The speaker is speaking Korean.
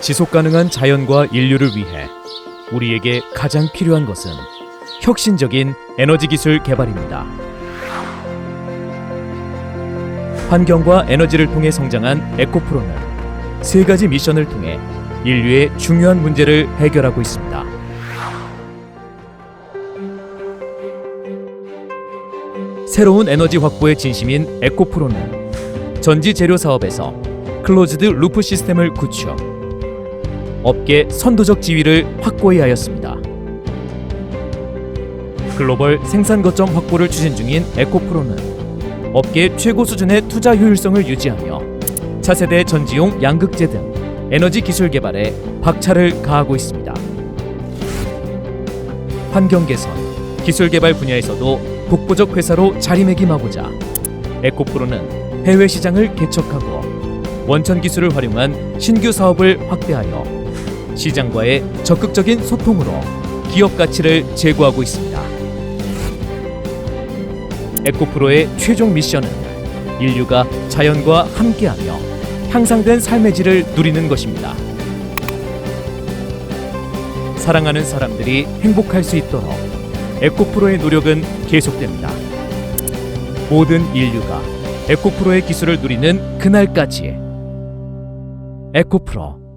지속 가능한 자연과 인류를 위해 우리에게 가장 필요한 것은 혁신적인 에너지 기술 개발입니다. 환경과 에너지를 통해 성장한 에코프로는 세 가지 미션을 통해 인류의 중요한 문제를 해결하고 있습니다. 새로운 에너지 확보의 진심인 에코프로는 전지 재료 사업에서 클로즈드 루프 시스템을 구축, 업계 선도적 지위를 확고히 하였습니다. 글로벌 생산 거점 확보를 추진 중인 에코프로는 업계 최고 수준의 투자 효율성을 유지하며 차세대 전지용 양극재 등 에너지 기술 개발에 박차를 가하고 있습니다. 환경 개선, 기술 개발 분야에서도 독보적 회사로 자리매김하고자 에코프로는 해외 시장을 개척하고 원천 기술을 활용한 신규 사업을 확대하여 시장과의 적극적인 소통으로 기업 가치를 제고하고 있습니다. 에코프로의 최종 미션은 인류가 자연과 함께하며 향상된 삶의 질을 누리는 것입니다. 사랑하는 사람들이 행복할 수 있도록 에코프로의 노력은 계속됩니다. 모든 인류가 에코프로의 기술을 누리는 그날까지 에코프로